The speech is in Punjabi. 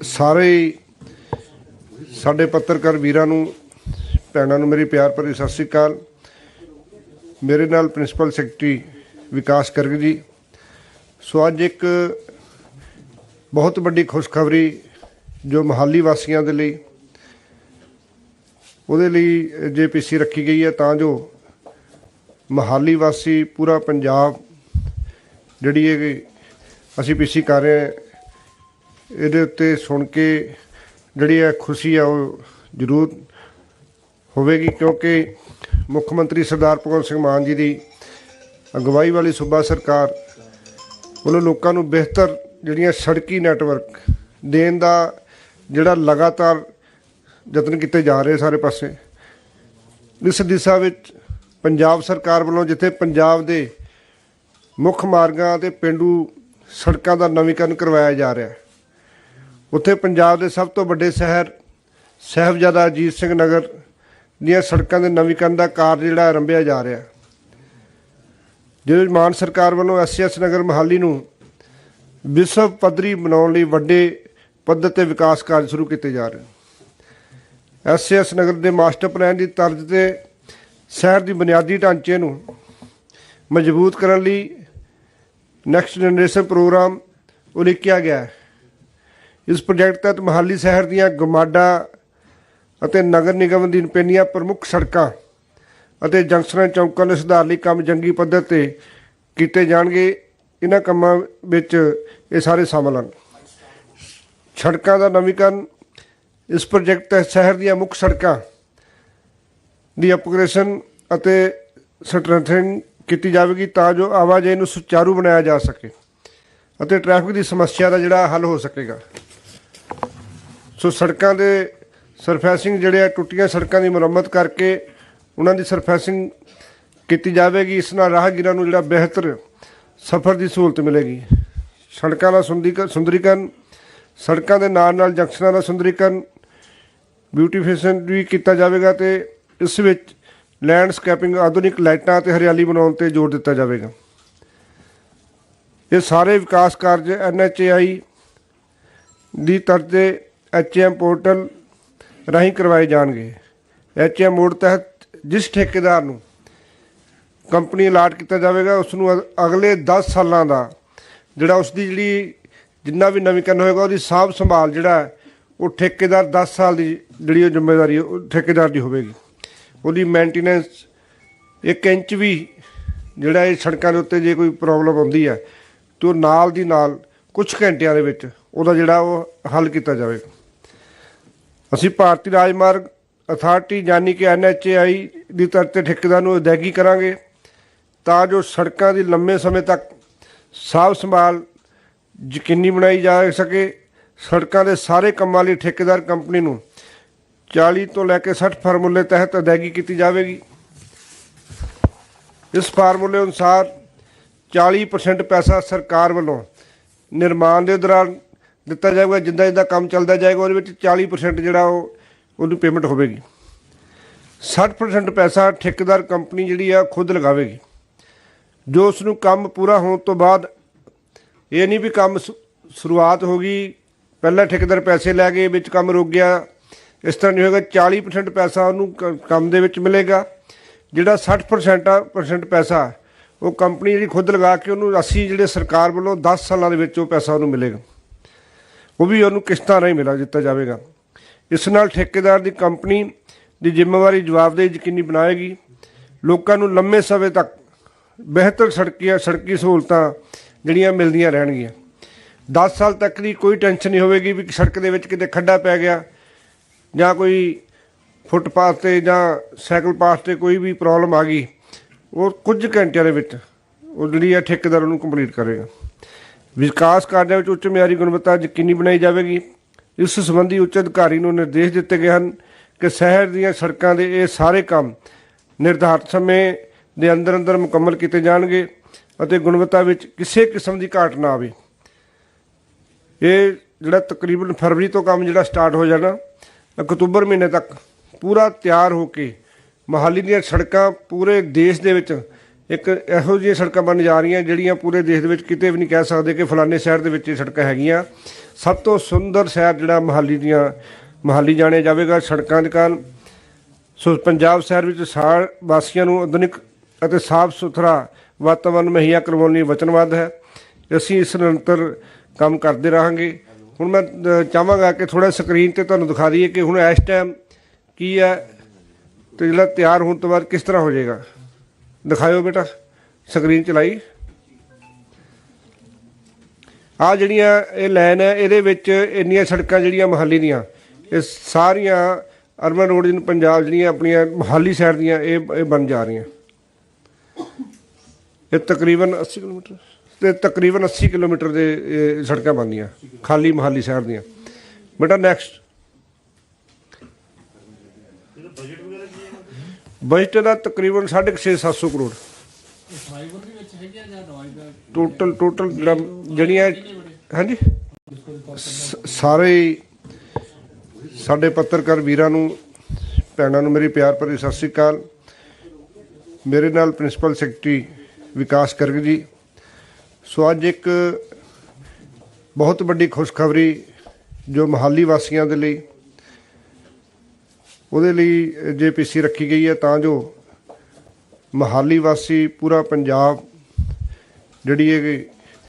ਸਾਰੇ ਸਾਡੇ ਪੱਤਰਕਾਰ ਵੀਰਾਂ ਨੂੰ, ਭੈਣਾਂ ਨੂੰ ਮੇਰੀ ਪਿਆਰ ਭਰੀ ਸਤਿ ਸ੍ਰੀ ਅਕਾਲ। ਮੇਰੇ ਨਾਲ ਪ੍ਰਿੰਸੀਪਲ ਸੈਕਟਰੀ ਵਿਕਾਸ ਕਰਗ ਜੀ। ਸੋ ਅੱਜ ਇੱਕ ਬਹੁਤ ਵੱਡੀ ਖੁਸ਼ਖਬਰੀ ਜੋ ਮਹਾਲੀ ਵਾਸੀਆਂ ਦੇ ਲਈ, ਉਹਦੇ ਲਈ ਜੇਪੀਸੀ ਰੱਖੀ ਗਈ ਹੈ ਤਾਂ ਜੋ ਮਹਾਲੀ ਵਾਸੀ ਪੂਰਾ ਪੰਜਾਬ, ਜਿਹੜੀ ਇਹ ਅਸੀਂ ਪੀਸੀ ਕਰ ਰਹੇ ਹਾਂ ਇਹਦੇ ਉੱਤੇ ਸੁਣ ਕੇ ਜਿਹੜੀ ਇਹ ਖੁਸ਼ੀ ਆ ਉਹ ਜ਼ਰੂਰ ਹੋਵੇਗੀ, ਕਿਉਂਕਿ ਮੁੱਖ ਮੰਤਰੀ ਸਰਦਾਰ ਭਗਵੰਤ ਸਿੰਘ ਮਾਨ ਜੀ ਦੀ ਅਗਵਾਈ ਵਾਲੀ ਸੂਬਾ ਸਰਕਾਰ ਵੱਲੋਂ ਲੋਕਾਂ ਨੂੰ ਬਿਹਤਰ ਜਿਹੜੀਆਂ ਸੜਕੀ ਨੈਟਵਰਕ ਦੇਣ ਦਾ ਜਿਹੜਾ ਲਗਾਤਾਰ ਯਤਨ ਕੀਤੇ ਜਾ ਰਹੇ ਸਾਰੇ ਪਾਸੇ, ਇਸ ਦਿਸ਼ਾ ਵਿੱਚ ਪੰਜਾਬ ਸਰਕਾਰ ਵੱਲੋਂ ਜਿੱਥੇ ਪੰਜਾਬ ਦੇ ਮੁੱਖ ਮਾਰਗਾਂ ਤੇ ਪਿੰਡੂ ਸੜਕਾਂ ਦਾ ਨਵੀਕਰਨ ਕਰਵਾਇਆ ਜਾ ਰਿਹਾ ਹੈ ਉੱਥੇ ਪੰਜਾਬ ਦੇ ਸਭ ਤੋਂ ਵੱਡੇ ਸ਼ਹਿਰ ਸਾਹਿਬਜ਼ਾਦਾ ਅਜੀਤ ਸਿੰਘ ਨਗਰ ਦੀਆਂ ਸੜਕਾਂ ਦੇ ਨਵੀਕਰਨ ਦਾ ਕਾਰਜ ਜਿਹੜਾ ਆਰੰਭਿਆ ਜਾ ਰਿਹਾ। ਹੈ ਜਿਹਦੇ ਮਾਨ ਸਰਕਾਰ ਵੱਲੋਂ ਐਸਐਸ ਨਗਰ ਮਹਾਲੀ ਨੂੰ ਵਿਸ਼ਵ ਪੱਧਰੀ ਬਣਾਉਣ ਲਈ ਵੱਡੇ ਪੱਧਰ ਤੇ ਵਿਕਾਸ ਕਾਰਜ ਸ਼ੁਰੂ ਕੀਤੇ ਜਾ ਰਹੇ ਐਸਐਸ ਨਗਰ ਦੇ ਮਾਸਟਰ ਪਲਾਨ ਦੀ ਤਰਜ਼ ਤੇ ਸ਼ਹਿਰ ਦੀ ਬੁਨਿਆਦੀ ਢਾਂਚੇ ਨੂੰ ਮਜ਼ਬੂਤ ਕਰਨ ਲਈ ਨੈਕਸਟ ਜਨਰੇਸ਼ਨ ਪ੍ਰੋਗਰਾਮ ਉਲੀਕਿਆ ਗਿਆ ਹੈ। ਇਸ ਪ੍ਰੋਜੈਕਟ ਤਹਿਤ ਮਹਾਲੀ ਸ਼ਹਿਰ ਦੀਆਂ ਗਮਾਡਾ ਅਤੇ ਨਗਰ ਨਿਗਮ ਦੀ ਪੈਣੀਆਂ ਪ੍ਰਮੁੱਖ ਸੜਕਾਂ ਅਤੇ ਜੰਕਸ਼ਨਾਂ ਚੌਂਕਾਂ ਦੇ ਸੁਧਾਰ ਲਈ ਕੰਮ ਜੰਗੀ ਪੱਧਰ ਤੇ ਕੀਤੇ ਜਾਣਗੇ। ਇਹਨਾਂ ਕੰਮਾਂ ਵਿੱਚ ਇਹ ਸਾਰੇ ਸ਼ਾਮਲ ਹਨ। ਸੜਕਾਂ ਦਾ ਨਵੀਕਰਨ ਇਸ ਪ੍ਰੋਜੈਕਟ ਤਹਿਤ ਸ਼ਹਿਰ ਦੀਆਂ ਮੁੱਖ ਸੜਕਾਂ ਦੀ ਅਪਗ੍ਰੇਸ਼ਨ ਅਤੇ ਸਟਰੈਂਥਨਿੰਗ ਕੀਤੀ ਜਾਵੇਗੀ ਤਾਂ ਜੋ ਆਵਾਜਾਈ ਨੂੰ ਸੁਚਾਰੂ ਬਣਾਇਆ ਜਾ ਸਕੇ ਅਤੇ ਟ੍ਰੈਫਿਕ ਦੀ ਸਮੱਸਿਆ ਦਾ ਜਿਹੜਾ ਹੱਲ ਹੋ ਸਕੇਗਾ। ਸੋ ਸੜਕਾਂ ਦੇ ਸਰਫੈਸਿੰਗ ਜਿਹੜੇ ਆ ਟੁੱਟੀਆਂ ਸੜਕਾਂ ਦੀ ਮੁਰੰਮਤ ਕਰਕੇ ਉਹਨਾਂ ਦੀ ਸਰਫੈਸਿੰਗ ਕੀਤੀ ਜਾਵੇਗੀ। ਇਸ ਨਾਲ ਰਾਹਗੀਰਾਂ ਨੂੰ ਜਿਹੜਾ ਬਿਹਤਰ ਸਫ਼ਰ ਦੀ ਸਹੂਲਤ ਮਿਲੇਗੀ। ਸੜਕਾਂ ਦਾ ਸੁੰਦੀਕ- ਸੁੰਦਰੀਕਰਨ, ਸੜਕਾਂ ਦੇ ਨਾਲ ਨਾਲ ਜੰਕਸ਼ਨਾਂ ਦਾ ਸੁੰਦਰੀਕਰਨ ਬਿਊਟੀਫਿਕੇਸ਼ਨ ਵੀ ਕੀਤਾ ਜਾਵੇਗਾ ਤੇ ਇਸ ਵਿੱਚ ਲੈਂਡਸਕੇਪਿੰਗ, ਆਧੁਨਿਕ ਲਾਈਟਾਂ ਅਤੇ ਹਰਿਆਲੀ ਬਣਾਉਣ ਤੇ ਜ਼ੋਰ ਦਿੱਤਾ ਜਾਵੇਗਾ। ਇਹ ਸਾਰੇ ਵਿਕਾਸ ਕਾਰਜ ਐਨਐਚਏਆਈ ਦੀ ਤਰਜ਼ ਤੇ ਐਚਐਮ ਪੋਰਟਲ ਰਾਹੀਂ ਕਰਵਾਏ ਜਾਣਗੇ। ਐਚਐਮ ਮੋਡ ਤਹਿਤ ਜਿਸ ਠੇਕੇਦਾਰ ਨੂੰ ਕੰਪਨੀ ਅਲਾਟ ਕੀਤਾ ਜਾਵੇਗਾ, ਉਸ ਨੂੰ ਅਗਲੇ 10 ਸਾਲਾਂ ਦਾ ਜਿਹੜਾ ਉਸ ਦੀ ਜਿਹੜੀ ਜਿੰਨਾ ਵੀ ਨਵੀਕਰਨ ਹੋਏਗਾ, ਉਹਦੀ ਸਾਂਭ ਸੰਭਾਲ ਜਿਹੜਾ ਉਹ ਠੇਕੇਦਾਰ 10 ਸਾਲ ਦੀ ਜਿਹੜੀ ਉਹ ਜ਼ਿੰਮੇਵਾਰੀ, ਉਹ ਠੇਕੇਦਾਰ ਦੀ ਹੋਵੇਗੀ। ਉਹਦੀ ਮੇਨਟੇਨੈਂਸ 1 ਇੰਚ ਵੀ ਜਿਹੜਾ ਇਹ ਸੜਕਾਂ ਦੇ ਉੱਤੇ ਜੇ ਕੋਈ ਪ੍ਰੋਬਲਮ ਆਉਂਦੀ ਹੈ, ਤੇ ਉਹ ਨਾਲ ਦੀ ਨਾਲ ਕੁਝ ਘੰਟਿਆਂ ਦੇ ਵਿੱਚ ਉਹਦਾ ਜਿਹੜਾ ਉਹ ਹੱਲ ਕੀਤਾ ਜਾਵੇਗਾ। ਅਸੀਂ ਭਾਰਤੀ ਰਾਜਮਾਰਗ ਅਥਾਰਟੀ ਯਾਨੀ ਕਿ ਐਨਐਚਏਆਈ ਦੀ ਤਰਫ ਤੇ ਠੇਕੇਦਾਰ ਨੂੰ ਅਦਾਇਗੀ ਕਰਾਂਗੇ ਤਾਂ ਜੋ ਸੜਕਾਂ ਦੀ ਲੰਮੇ ਸਮੇਂ ਤੱਕ ਸਾਫ਼ ਸੰਭਾਲ ਯਕੀਨੀ ਬਣਾਈ ਜਾ ਸਕੇ। ਸੜਕਾਂ ਦੇ ਸਾਰੇ ਕੰਮਾਂ ਲਈ ਠੇਕੇਦਾਰ ਕੰਪਨੀ ਨੂੰ 40 ਤੋਂ ਲੈ ਕੇ 60 ਫਾਰਮੂਲੇ ਤਹਿਤ ਅਦਾਇਗੀ ਕੀਤੀ ਜਾਵੇਗੀ। ਇਸ ਫਾਰਮੂਲੇ ਅਨੁਸਾਰ 40% ਪੈਸਾ ਸਰਕਾਰ ਵੱਲੋਂ ਨਿਰਮਾਣ ਦੇ ਦੌਰਾਨ ਦਿੱਤਾ ਜਾਵੇਗਾ ਜਿੱਦਾਂ ਜਿੱਦਾਂ ਕੰਮ ਚੱਲਦਾ ਜਾਏਗਾ, ਉਹਦੇ ਵਿੱਚ 40% ਜਿਹੜਾ ਉਹ ਉਹਨੂੰ ਪੇਮੈਂਟ ਹੋਵੇਗੀ। 60% ਪੈਸਾ ਠੇਕੇਦਾਰ ਕੰਪਨੀ ਜਿਹੜੀ ਆ, ਖੁਦ ਲਗਾਵੇਗੀ। ਜੋ ਉਸ ਨੂੰ ਕੰਮ ਪੂਰਾ ਹੋਣ ਤੋਂ ਬਾਅਦ, ਇਹ ਨਹੀਂ ਵੀ ਕੰਮ ਸ਼ੁ- ਸ਼ੁਰੂਆਤ ਹੋ ਗਈ, ਪਹਿਲਾਂ ਠੇਕੇਦਾਰ ਪੈਸੇ ਲੈ ਗਏ, ਵਿੱਚ ਕੰਮ ਰੁਕ ਗਿਆ। ਇਸ ਤਰ੍ਹਾਂ ਨਹੀਂ ਹੋਏਗਾ 40% ਪੈਸਾ ਉਹਨੂੰ ਕ- ਕੰਮ ਦੇ ਵਿੱਚ ਮਿਲੇਗਾ। ਜਿਹੜਾ 60% ਆ ਪੈਸਾ, ਉਹ ਕੰਪਨੀ ਜਿਹੜੀ ਖੁਦ ਲਗਾ ਕੇ ਉਹਨੂੰ ਅਸੀਂ, ਜਿਹੜੇ ਸਰਕਾਰ ਵੱਲੋਂ 10 ਸਾਲਾਂ ਦੇ ਵਿੱਚ ਉਹ ਪੈਸਾ ਉਹਨੂੰ ਮਿਲੇਗਾ। ਉਹ ਵੀ ਉਹਨੂੰ ਕਿਸ਼ਤਾਂ ਰਾਹੀਂ ਮਿਲਾ ਦਿੱਤਾ ਜਾਵੇਗਾ। ਇਸ ਨਾਲ ਠੇਕੇਦਾਰ ਦੀ ਕੰਪਨੀ ਦੀ ਜ਼ਿੰਮੇਵਾਰੀ ਜਵਾਬਦੇਹੀ ਯਕੀਨੀ ਬਣਾਏਗੀ। ਲੋਕਾਂ ਨੂੰ ਲੰਮੇ ਸਮੇਂ ਤੱਕ ਬਿਹਤਰ ਸੜਕੀਆਂ, ਸੜਕੀ ਸਹੂਲਤਾਂ ਜਿਹੜੀਆਂ ਮਿਲਦੀਆਂ ਰਹਿਣਗੀਆਂ। 10 ਸਾਲ ਤੱਕ ਦੀ ਕੋਈ ਟੈਨਸ਼ਨ ਨਹੀਂ ਹੋਵੇਗੀ ਵੀ ਸੜਕ ਦੇ ਵਿੱਚ ਕਿਤੇ ਖੱਡਾ ਪੈ ਗਿਆ ਜਾਂ ਕੋਈ ਫੁੱਟਪਾਥ ਤੇ ਜਾਂ ਸਾਈਕਲ ਪਾਥ ਤੇ ਕੋਈ ਵੀ ਪ੍ਰੋਬਲਮ ਆ ਗਈ, ਉਹ ਕੁਝ ਘੰਟਿਆਂ ਦੇ ਵਿੱਚ ਉਹ ਜਿਹੜੀ ਹੈ ਠੇਕੇਦਾਰ ਉਹਨੂੰ ਕੰਪਲੀਟ ਕਰੇਗਾ। ਵਿਕਾਸ ਕਾਰਜਾਂ ਵਿੱਚ ਉੱਚ ਮਿਆਰੀ ਗੁਣਵੱਤਾ ਯਕੀਨੀ ਬਣਾਈ ਜਾਵੇਗੀ। ਇਸ ਸੰਬੰਧੀ ਉੱਚ ਅਧਿਕਾਰੀ ਨੂੰ ਨਿਰਦੇਸ਼ ਦਿੱਤੇ ਗਏ ਹਨ ਕਿ ਸ਼ਹਿਰ ਦੀਆਂ ਸੜਕਾਂ ਦੇ ਇਹ ਸਾਰੇ ਕੰਮ ਨਿਰਧਾਰਤ ਸਮੇਂ ਦੇ ਅੰਦਰ ਅੰਦਰ ਮੁਕੰਮਲ ਕੀਤੇ ਜਾਣਗੇ ਅਤੇ ਗੁਣਵੱਤਾ ਵਿੱਚ ਕਿਸੇ ਕਿਸਮ ਦੀ ਘਾਟ ਨਾ ਆਵੇ। ਇਹ ਜਿਹੜਾ ਤਕਰੀਬਨ ਫਰਵਰੀ ਤੋਂ ਕੰਮ ਜਿਹੜਾ ਸਟਾਰਟ ਹੋ ਜਾਣਾ, ਅਕਤੂਬਰ ਮਹੀਨੇ ਤੱਕ ਪੂਰਾ ਤਿਆਰ ਹੋ ਕੇ ਮਹਾਲੀ ਦੀਆਂ ਸੜਕਾਂ ਪੂਰੇ ਦੇਸ਼ ਦੇ ਵਿੱਚ ਇੱਕ ਇਹੋ ਜਿਹੀਆਂ ਸੜਕਾਂ ਬਣ ਜਾ ਰਹੀਆਂ ਜਿਹੜੀਆਂ ਪੂਰੇ ਦੇਸ਼ ਦੇ ਵਿੱਚ ਕਿਤੇ ਵੀ ਨਹੀਂ ਕਹਿ ਸਕਦੇ ਕਿ ਫਲਾਣੇ ਸ਼ਹਿਰ ਦੇ ਵਿੱਚ ਇਹ ਸੜਕਾਂ ਹੈਗੀਆਂ। ਸਭ ਤੋਂ ਸੁੰਦਰ ਸ਼ਹਿਰ ਜਿਹੜਾ ਮਹਾਲੀ ਦੀਆਂ ਮਹਾਲੀ ਜਾਣਿਆ ਜਾਵੇਗਾ ਸੜਕਾਂ ਦੇ ਕਾਰਨ। ਸੋ ਪੰਜਾਬ ਸ਼ਹਿਰ ਵਿੱਚ ਸਾਰ ਵਾਸੀਆਂ ਨੂੰ ਆਧੁਨਿਕ ਅਤੇ ਸਾਫ਼ ਸੁਥਰਾ ਵਾਤਾਵਰਣ ਮੁਹੱਈਆ ਕਰਵਾਉਣ ਲਈ ਵਚਨਬੱਧ ਹੈ। ਅਸੀਂ ਇਸ ਨਿਰੰਤਰ ਕੰਮ ਕਰਦੇ ਰਹਾਂਗੇ। ਹੁਣ ਮੈਂ ਅ, ਚਾਹਾਂਗਾ ਕਿ ਥੋੜਾ ਸਕਰੀਨ ਤੇ ਤੁਹਾਨੂੰ ਦਿਖਾ ਦਈਏ ਕਿ ਹੁਣ ਇਸ ਟਾਈਮ ਕੀ ਹੈ ਤੇ ਜਿਹੜਾ ਤਿਆਰ ਹੋਣ ਤੋਂ ਬਾਅਦ ਕਿਸ ਤਰ੍ਹਾਂ ਹੋ ਜਾਏਗਾ। ਦਿਖਾਇਓ ਬੇਟਾ ਸਕਰੀਨ ਚਲਾਈ। ਆ ਜਿਹੜੀਆਂ ਇਹ ਲਾਈਨ ਹੈ, ਇਹਦੇ ਵਿੱਚ ਇੰਨੀਆਂ ਸੜਕਾਂ ਜਿਹੜੀਆਂ ਮਹਾਲੀ ਦੀਆਂ, ਇਹ ਸਾਰੀਆਂ ਅਰਬਨ ਰੋਡ ਜਿਹਨੂੰ ਪੰਜਾਬ ਜਿਹੜੀਆਂ ਆਪਣੀਆਂ ਮਹਾਲੀ ਸਾਈਡ ਦੀਆਂ, ਇਹ ਇਹ ਬਣ ਜਾ ਰਹੀਆਂ। ਇਹ ਤਕਰੀਬਨ 80 ਕਿਲੋਮੀਟਰ, ਤੇ ਤਕਰੀਬਨ 80 ਕਿਲੋਮੀਟਰ ਦੇ, ਇਹ ਸੜਕਾਂ ਬਣਦੀਆਂ, ਖਾਲੀ ਮਹਾਲੀ ਸਾਈਡ ਦੀਆਂ। ਬੇਟਾ ਨੈਕਸਟ ਬਜਟ ਦਾ ਤਕਰੀਬਨ 6.5 700 ਕਰੋੜ ਫਾਈਬਰ ਦੇ ਵਿੱਚ ਹੈਗਾ ਜਾਂ ਦਵਾਈ ਦਾ ਟੋਟਲ ਟੋਟਲ ਜਿਹੜੀਆਂ, ਹਾਂਜੀ? ਸ- ਸਾਰੇ ਹੀ ਸਾਡੇ ਪੱਤਰਕਾਰ ਵੀਰਾਂ ਨੂੰ, ਭੈਣਾਂ ਨੂੰ ਮੇਰੀ ਪਿਆਰ ਭਰੀ ਸਤਿ ਸ੍ਰੀ ਅਕਾਲ। ਮੇਰੇ ਨਾਲ ਪ੍ਰਿੰਸੀਪਲ ਸੈਕਟਰੀ ਵਿਕਾਸ ਕਰਗ ਜੀ। ਸੋ ਅੱਜ ਇੱਕ ਬਹੁਤ ਵੱਡੀ ਖੁਸ਼ਖਬਰੀ ਜੋ ਮਹਾਲੀ ਵਾਸੀਆਂ ਦੇ ਲਈ ਉਹਦੇ ਲਈ ਜੇਪੀਸੀ ਰੱਖੀ ਗਈ ਹੈ ਤਾਂ ਜੋ ਮਹਾਲੀ ਵਾਸੀ ਪੂਰਾ ਪੰਜਾਬ ਜਿਹੜੀ ਇਹ